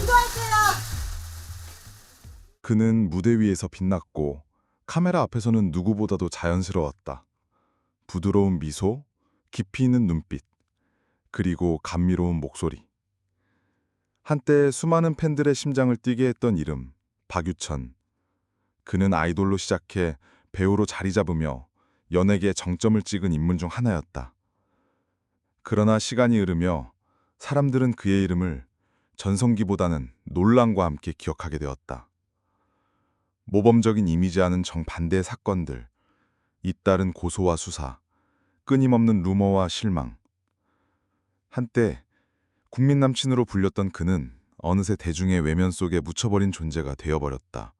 기도할게요. 그는 무대 위에서 빛났고 카메라 앞에서는 누구보다도 자연스러웠다. 부드러운 미소, 깊이 있는 눈빛, 그리고 감미로운 목소리. 한때 수많은 팬들의 심장을 뛰게 했던 이름, 박유천. 그는 아이돌로 시작해 배우로 자리 잡으며 연예계의 정점을 찍은 인물 중 하나였다. 그러나 시간이 흐르며 사람들은 그의 이름을 전성기보다는 논란과 함께 기억하게 되었다. 모범적인 이미지와는 정반대의 사건들, 잇따른 고소와 수사, 끊임없는 루머와 실망. 한때 국민 남친으로 불렸던 그는 어느새 대중의 외면 속에 묻혀버린 존재가 되어버렸다.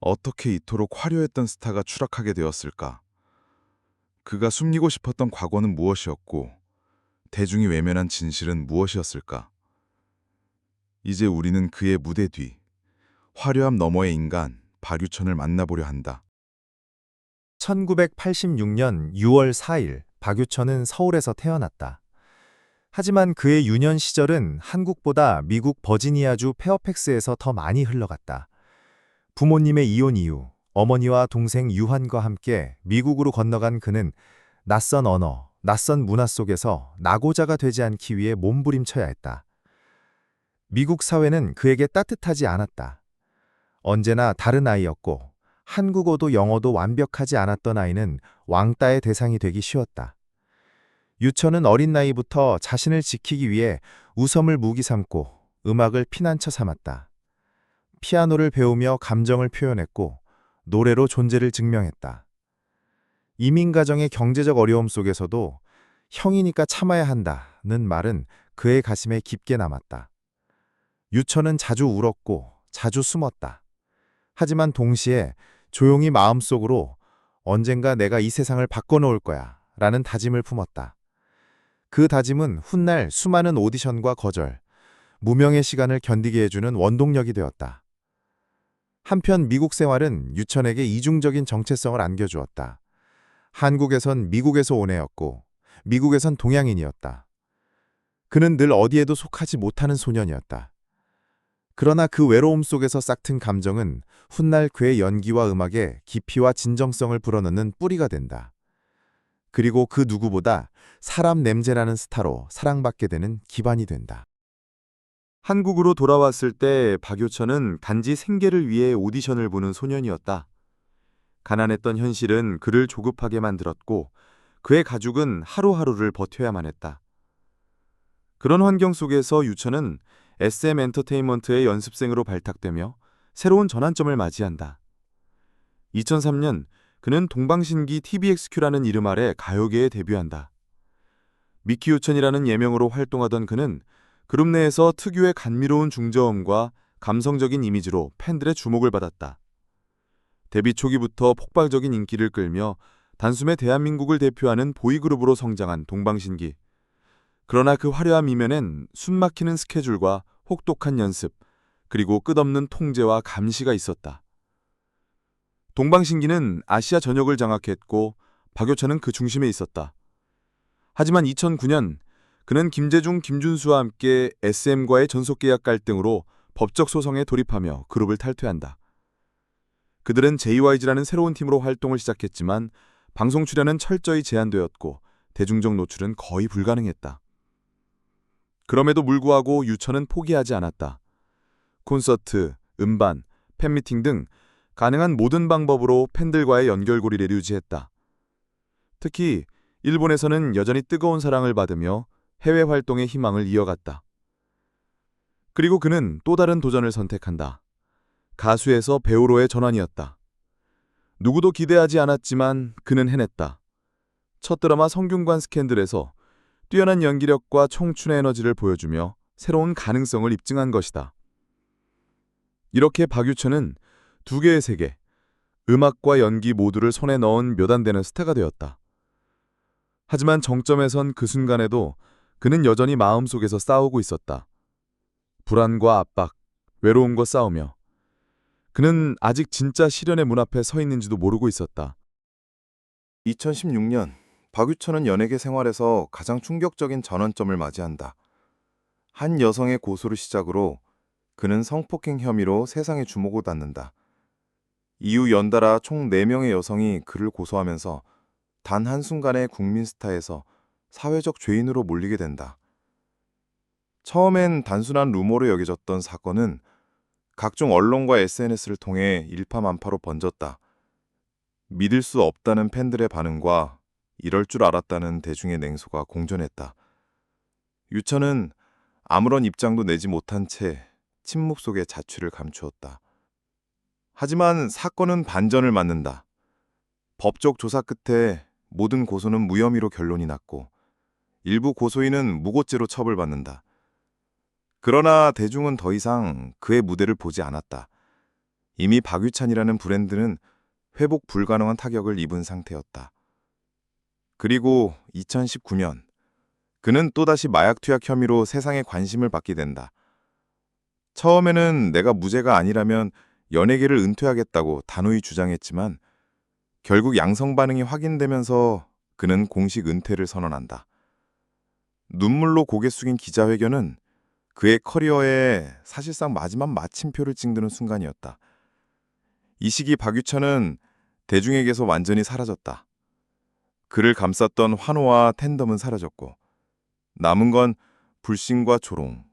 어떻게 이토록 화려했던 스타가 추락하게 되었을까? 그가 숨기고 싶었던 과거는 무엇이었고, 대중이 외면한 진실은 무엇이었을까? 이제 우리는 그의 무대 뒤, 화려함 너머의 인간 박유천을 만나보려 한다. 1986년 6월 4일 박유천은 서울에서 태어났다. 하지만 그의 유년 시절은 한국보다 미국 버지니아주 페어팩스에서 더 많이 흘러갔다. 부모님의 이혼 이후 어머니와 동생 유한과 함께 미국으로 건너간 그는 낯선 언어, 낯선 문화 속에서 나고자가 되지 않기 위해 몸부림쳐야 했다. 미국 사회는 그에게 따뜻하지 않았다. 언제나 다른 아이였고 한국어도 영어도 완벽하지 않았던 아이는 왕따의 대상이 되기 쉬웠다. 유천은 어린 나이부터 자신을 지키기 위해 우섬을 무기 삼고 음악을 피난처 삼았다. 피아노를 배우며 감정을 표현했고 노래로 존재를 증명했다. 이민 가정의 경제적 어려움 속에서도 형이니까 참아야 한다는 말은 그의 가슴에 깊게 남았다. 유천은 자주 울었고 자주 숨었다. 하지만 동시에 조용히 마음속으로 언젠가 내가 이 세상을 바꿔놓을 거야 라는 다짐을 품었다. 그 다짐은 훗날 수많은 오디션과 거절, 무명의 시간을 견디게 해주는 원동력이 되었다. 한편 미국 생활은 유천에게 이중적인 정체성을 안겨주었다. 한국에선 미국에서 온 애였고, 미국에선 동양인이었다. 그는 늘 어디에도 속하지 못하는 소년이었다. 그러나 그 외로움 속에서 싹튼 감정은 훗날 그의 연기와 음악에 깊이와 진정성을 불어넣는 뿌리가 된다. 그리고 그 누구보다 사람 냄새나는 스타로 사랑받게 되는 기반이 된다. 한국으로 돌아왔을 때 박효천은 단지 생계를 위해 오디션을 보는 소년이었다. 가난했던 현실은 그를 조급하게 만들었고 그의 가족은 하루하루를 버텨야만 했다. 그런 환경 속에서 유천은 SM 엔터테인먼트의 연습생으로 발탁되며 새로운 전환점을 맞이한다. 2003년 그는 동방신기 TVXQ라는 이름 아래 가요계에 데뷔한다. 미키 유천이라는 예명으로 활동하던 그는 그룹 내에서 특유의 감미로운 중저음과 감성적인 이미지로 팬들의 주목을 받았다. 데뷔 초기부터 폭발적인 인기를 끌며 단숨에 대한민국을 대표하는 보이그룹으로 성장한 동방신기. 그러나 그 화려한 이면엔 숨막히는 스케줄과 혹독한 연습, 그리고 끝없는 통제와 감시가 있었다. 동방신기는 아시아 전역을 장악했고 박효천은 그 중심에 있었다. 하지만 2009년 그는 김재중, 김준수와 함께 SM과의 전속계약 갈등으로 법적 소송에 돌입하며 그룹을 탈퇴한다. 그들은 JYG라는 새로운 팀으로 활동을 시작했지만 방송 출연은 철저히 제한되었고 대중적 노출은 거의 불가능했다. 그럼에도 불구하고 유천은 포기하지 않았다. 콘서트, 음반, 팬미팅 등 가능한 모든 방법으로 팬들과의 연결고리를 유지했다. 특히 일본에서는 여전히 뜨거운 사랑을 받으며 해외 활동의 희망을 이어갔다. 그리고 그는 또 다른 도전을 선택한다. 가수에서 배우로의 전환이었다. 누구도 기대하지 않았지만 그는 해냈다. 첫 드라마 성균관 스캔들에서 뛰어난 연기력과 청춘의 에너지를 보여주며 새로운 가능성을 입증한 것이다. 이렇게 박유천은 두 개의 세계, 음악과 연기 모두를 손에 넣은 몇안 되는 스타가 되었다. 하지만 정점에선 그 순간에도 그는 여전히 마음속에서 싸우고 있었다. 불안과 압박, 외로움과 싸우며 그는 아직 진짜 시련의 문 앞에 서 있는지도 모르고 있었다. 2016년 박유천은 연예계 생활에서 가장 충격적인 전환점을 맞이한다. 한 여성의 고소를 시작으로 그는 성폭행 혐의로 세상의 주목을 받는다. 이후 연달아 총 4명의 여성이 그를 고소하면서 단 한순간에 국민 스타에서 사회적 죄인으로 몰리게 된다. 처음엔 단순한 루머로 여겨졌던 사건은 각종 언론과 SNS를 통해 일파만파로 번졌다. 믿을 수 없다는 팬들의 반응과 이럴 줄 알았다는 대중의 냉소가 공존했다. 유천은 아무런 입장도 내지 못한 채 침묵 속에 자취를 감추었다. 하지만 사건은 반전을 맞는다. 법적 조사 끝에 모든 고소는 무혐의로 결론이 났고 일부 고소인은 무고죄로 처벌받는다. 그러나 대중은 더 이상 그의 무대를 보지 않았다. 이미 박유찬이라는 브랜드는 회복 불가능한 타격을 입은 상태였다. 그리고 2019년 그는 또다시 마약 투약 혐의로 세상의 관심을 받게 된다. 처음에는 내가 무죄가 아니라면 연예계를 은퇴하겠다고 단호히 주장했지만 결국 양성 반응이 확인되면서 그는 공식 은퇴를 선언한다. 눈물로 고개 숙인 기자회견은 그의 커리어에 사실상 마지막 마침표를 찍는 순간이었다. 이 시기 박유천은 대중에게서 완전히 사라졌다. 그를 감쌌던 환호와 텐덤은 사라졌고 남은 건 불신과 조롱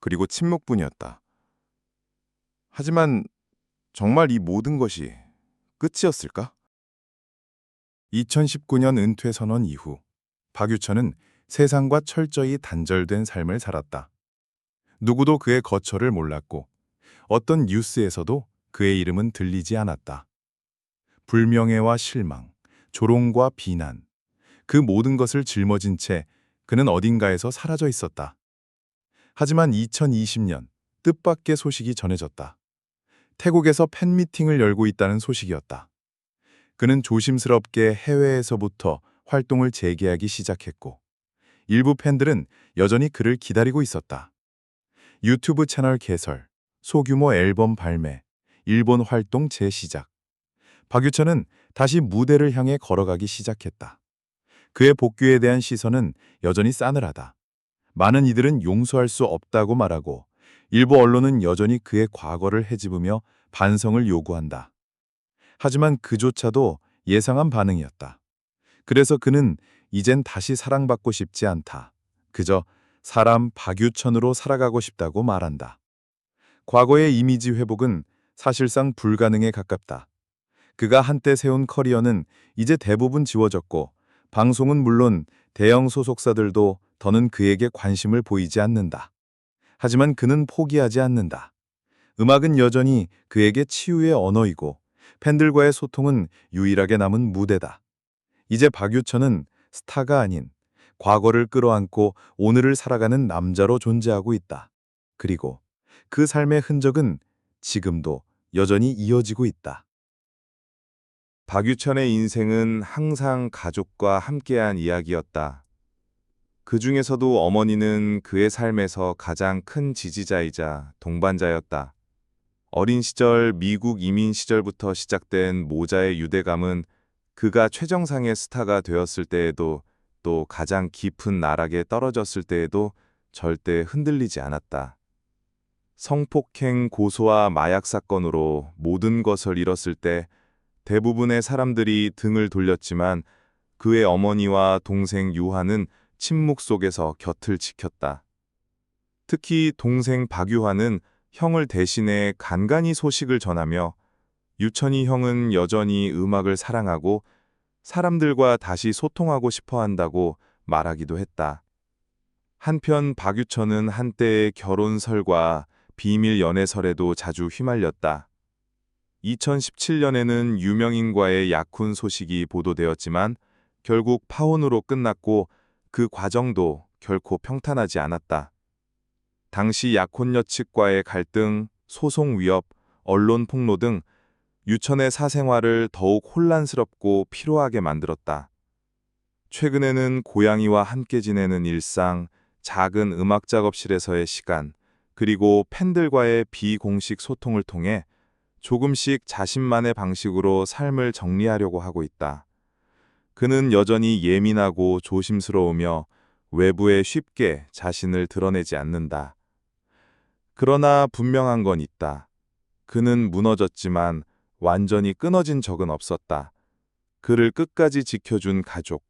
그리고 침묵뿐이었다. 하지만 정말 이 모든 것이 끝이었을까? 2019년 은퇴 선언 이후 박유천은 세상과 철저히 단절된 삶을 살았다. 누구도 그의 거처를 몰랐고 어떤 뉴스에서도 그의 이름은 들리지 않았다. 불명예와 실망, 조롱과 비난, 그 모든 것을 짊어진 채 그는 어딘가에서 사라져 있었다. 하지만 2020년 뜻밖의 소식이 전해졌다. 태국에서 팬미팅을 열고 있다는 소식이었다. 그는 조심스럽게 해외에서부터 활동을 재개하기 시작했고 일부 팬들은 여전히 그를 기다리고 있었다. 유튜브 채널 개설, 소규모 앨범 발매, 일본 활동 재시작. 박유천은 다시 무대를 향해 걸어가기 시작했다. 그의 복귀에 대한 시선은 여전히 싸늘하다. 많은 이들은 용서할 수 없다고 말하고 일부 언론은 여전히 그의 과거를 헤집으며 반성을 요구한다. 하지만 그조차도 예상한 반응이었다. 그래서 그는 이젠 다시 사랑받고 싶지 않다. 그저 사람 박유천으로 살아가고 싶다고 말한다. 과거의 이미지 회복은 사실상 불가능에 가깝다. 그가 한때 세운 커리어는 이제 대부분 지워졌고 방송은 물론 대형 소속사들도 더는 그에게 관심을 보이지 않는다. 하지만 그는 포기하지 않는다. 음악은 여전히 그에게 치유의 언어이고 팬들과의 소통은 유일하게 남은 무대다. 이제 박유천은 스타가 아닌 과거를 끌어안고 오늘을 살아가는 남자로 존재하고 있다. 그리고 그 삶의 흔적은 지금도 여전히 이어지고 있다. 박유천의 인생은 항상 가족과 함께한 이야기였다. 그 중에서도 어머니는 그의 삶에서 가장 큰 지지자이자 동반자였다. 어린 시절 미국 이민 시절부터 시작된 모자의 유대감은 그가 최정상의 스타가 되었을 때에도 또 가장 깊은 나락에 떨어졌을 때에도 절대 흔들리지 않았다. 성폭행 고소와 마약 사건으로 모든 것을 잃었을 때 대부분의 사람들이 등을 돌렸지만 그의 어머니와 동생 유하는 침묵 속에서 곁을 지켰다. 특히 동생 박유하는 형을 대신해 간간히 소식을 전하며 유천이 형은 여전히 음악을 사랑하고 사람들과 다시 소통하고 싶어 한다고 말하기도 했다. 한편 박유천은 한때의 결혼설과 비밀 연애설에도 자주 휘말렸다. 2017년에는 유명인과의 약혼 소식이 보도되었지만 결국 파혼으로 끝났고 그 과정도 결코 평탄하지 않았다. 당시 약혼녀 측과의 갈등, 소송 위협, 언론 폭로 등 유천의 사생활을 더욱 혼란스럽고 피로하게 만들었다. 최근에는 고양이와 함께 지내는 일상, 작은 음악 작업실에서의 시간, 그리고 팬들과의 비공식 소통을 통해 조금씩 자신만의 방식으로 삶을 정리하려고 하고 있다. 그는 여전히 예민하고 조심스러우며 외부에 쉽게 자신을 드러내지 않는다. 그러나 분명한 건 있다. 그는 무너졌지만 완전히 끊어진 적은 없었다. 그를 끝까지 지켜준 가족,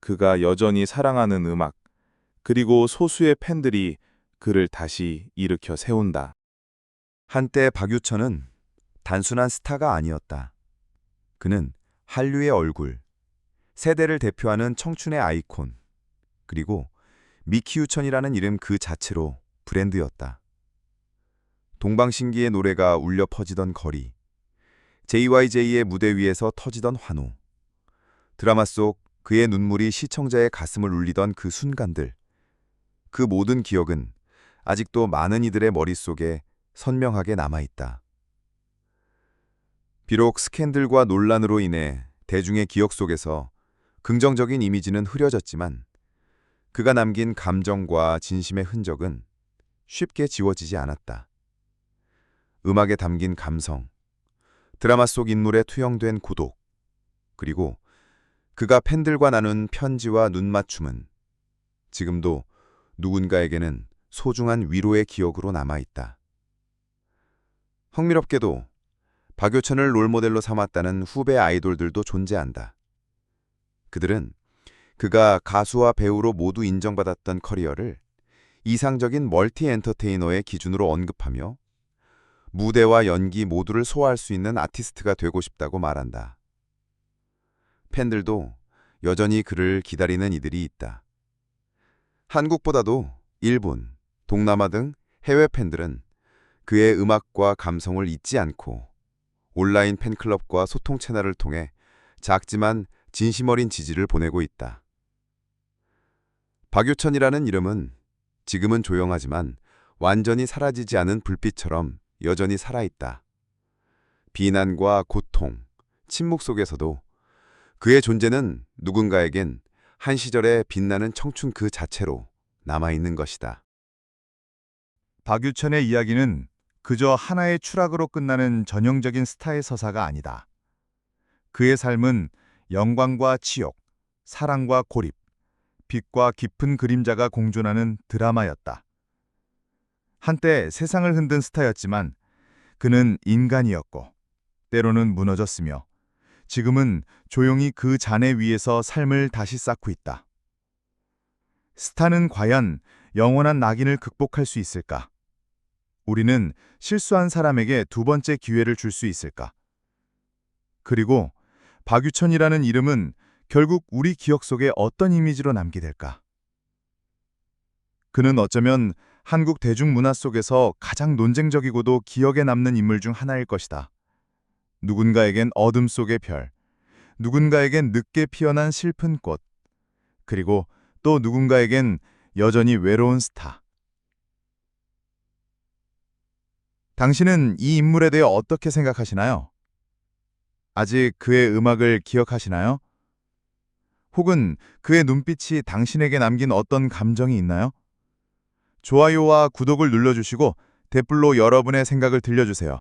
그가 여전히 사랑하는 음악, 그리고 소수의 팬들이 그를 다시 일으켜 세운다. 한때 박유천은 단순한 스타가 아니었다. 그는 한류의 얼굴, 세대를 대표하는 청춘의 아이콘, 그리고 미키유천이라는 이름 그 자체로 브랜드였다. 동방신기의 노래가 울려 퍼지던 거리, JYJ의 무대 위에서 터지던 환호, 드라마 속 그의 눈물이 시청자의 가슴을 울리던 그 순간들, 그 모든 기억은 아직도 많은 이들의 머릿속에 선명하게 남아있다. 비록 스캔들과 논란으로 인해 대중의 기억 속에서 긍정적인 이미지는 흐려졌지만 그가 남긴 감정과 진심의 흔적은 쉽게 지워지지 않았다. 음악에 담긴 감성, 드라마 속 인물에 투영된 고독, 그리고 그가 팬들과 나눈 편지와 눈맞춤은 지금도 누군가에게는 소중한 위로의 기억으로 남아있다. 흥미롭게도 박효천을 롤모델로 삼았다는 후배 아이돌들도 존재한다. 그들은 그가 가수와 배우로 모두 인정받았던 커리어를 이상적인 멀티 엔터테이너의 기준으로 언급하며 무대와 연기 모두를 소화할 수 있는 아티스트가 되고 싶다고 말한다. 팬들도 여전히 그를 기다리는 이들이 있다. 한국보다도 일본, 동남아 등 해외 팬들은 그의 음악과 감성을 잊지 않고 온라인 팬클럽과 소통 채널을 통해 작지만 진심 어린 지지를 보내고 있다. 박유천이라는 이름은 지금은 조용하지만 완전히 사라지지 않은 불빛처럼 여전히 살아있다. 비난과 고통, 침묵 속에서도 그의 존재는 누군가에겐 한 시절의 빛나는 청춘 그 자체로 남아있는 것이다. 박유천의 이야기는 그저 하나의 추락으로 끝나는 전형적인 스타의 서사가 아니다. 그의 삶은 영광과 치욕, 사랑과 고립, 빛과 깊은 그림자가 공존하는 드라마였다. 한때 세상을 흔든 스타였지만 그는 인간이었고 때로는 무너졌으며 지금은 조용히 그 잔해 위에서 삶을 다시 쌓고 있다. 스타는 과연 영원한 낙인을 극복할 수 있을까? 우리는 실수한 사람에게 두 번째 기회를 줄 수 있을까? 그리고 박유천이라는 이름은 결국 우리 기억 속에 어떤 이미지로 남게 될까? 그는 어쩌면 한국 대중문화 속에서 가장 논쟁적이고도 기억에 남는 인물 중 하나일 것이다. 누군가에겐 어둠 속의 별, 누군가에겐 늦게 피어난 슬픈 꽃, 그리고 또 누군가에겐 여전히 외로운 스타. 당신은 이 인물에 대해 어떻게 생각하시나요? 아직 그의 음악을 기억하시나요? 혹은 그의 눈빛이 당신에게 남긴 어떤 감정이 있나요? 좋아요와 구독을 눌러주시고 댓글로 여러분의 생각을 들려주세요.